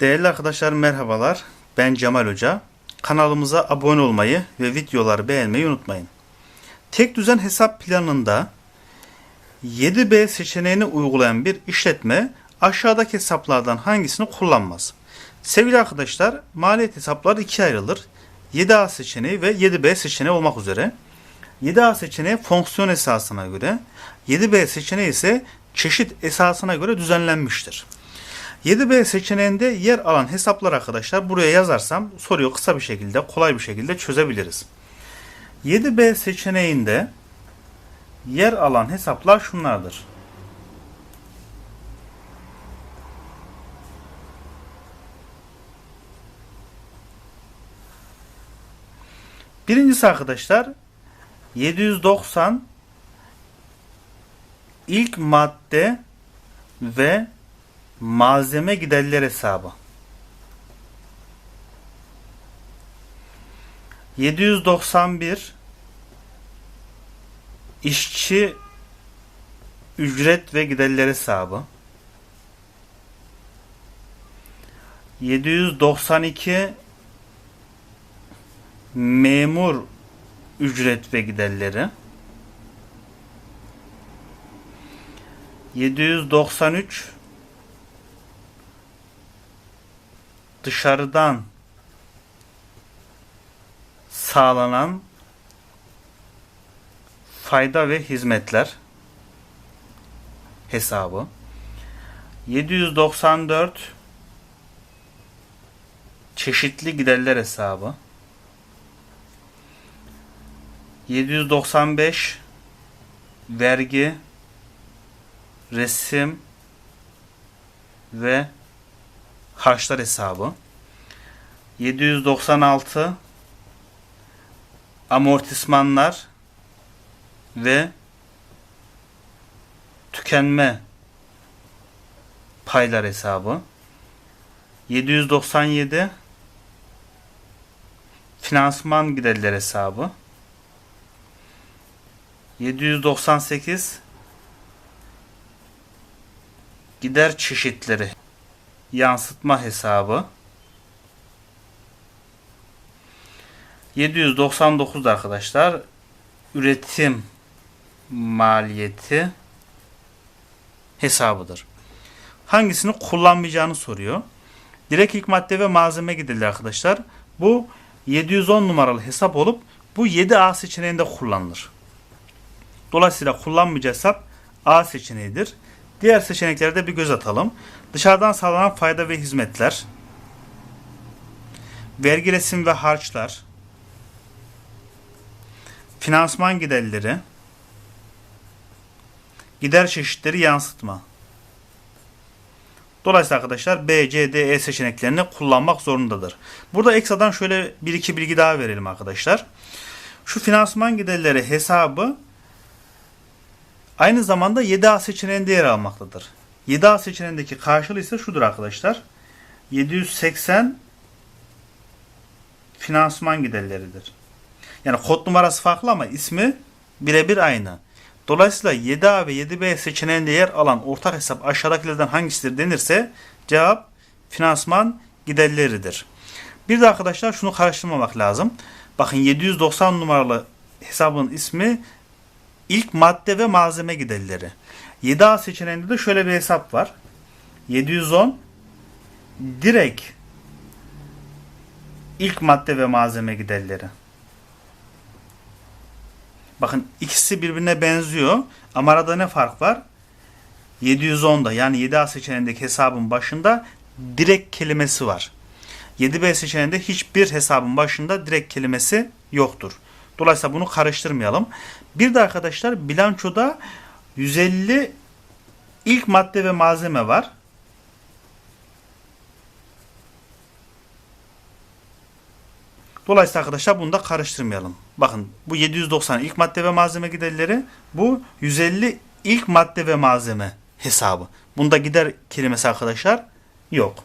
Değerli arkadaşlar merhabalar. Ben Cemal Hoca. Kanalımıza abone olmayı ve videoları beğenmeyi unutmayın. Tek düzen hesap planında 7B seçeneğini uygulayan bir işletme aşağıdaki hesaplardan hangisini kullanmaz? Sevgili arkadaşlar maliyet hesapları ikiye ayrılır. 7A seçeneği ve 7B seçeneği olmak üzere. 7A seçeneği fonksiyon esasına göre, 7B seçeneği ise çeşit esasına göre düzenlenmiştir. 7B seçeneğinde yer alan hesaplar arkadaşlar buraya yazarsam soruyu kısa bir şekilde kolay bir şekilde çözebiliriz. 7B seçeneğinde yer alan hesaplar şunlardır. Birincisi arkadaşlar 790 ilk madde ve malzeme giderler hesabı. 791 işçi ücret ve giderler hesabı. 792 memur ücret ve giderleri. 793 dışarıdan sağlanan fayda ve hizmetler hesabı. 794 çeşitli giderler hesabı. 795 vergi resim ve harçlar hesabı. 796 amortismanlar ve tükenme paylar hesabı. 797 finansman giderler hesabı. 798 gider çeşitleri yansıtma hesabı 799 arkadaşlar üretim maliyeti hesabıdır. Hangisini kullanmayacağını soruyor. Direkt ilk madde ve malzeme giderleri arkadaşlar. Bu 710 numaralı hesap olup bu 7A seçeneğinde kullanılır. Dolayısıyla kullanmayacağı hesap A seçeneğidir. Diğer seçeneklerde bir göz atalım. Dışarıdan sağlanan fayda ve hizmetler, vergi resim ve harçlar, finansman giderleri, gider çeşitleri yansıtma. Dolayısıyla arkadaşlar B, C, D, E seçeneklerini kullanmak zorundadır. Burada ekstradan şöyle bir iki bilgi daha verelim arkadaşlar. Şu finansman giderleri hesabı aynı zamanda 7A seçeneğinde yer almaktadır. 7A seçeneğindeki karşılığı ise şudur arkadaşlar. 780 finansman giderleridir. Yani kod numarası farklı ama ismi birebir aynı. Dolayısıyla 7A ve 7B seçeneğinde yer alan ortak hesap aşağıdakilerden hangisidir denirse cevap finansman giderleridir. Bir de arkadaşlar şunu karıştırmamak lazım. Bakın 790 numaralı hesabın ismi ilk madde ve malzeme giderleri. 7A seçeneğinde de şöyle bir hesap var. 710 direkt ilk madde ve malzeme giderleri. Bakın ikisi birbirine benziyor ama arada ne fark var? 710'da yani 7A seçeneğindeki hesabın başında direkt kelimesi var. 7B seçeneğinde hiçbir hesabın başında direkt kelimesi yoktur. Dolayısıyla bunu karıştırmayalım. Bir de arkadaşlar bilançoda 150 ilk madde ve malzeme var. Dolayısıyla arkadaşlar bunu da karıştırmayalım. Bakın bu 790 ilk madde ve malzeme giderleri bu 150 ilk madde ve malzeme hesabı. Bunda gider kelimesi arkadaşlar yok.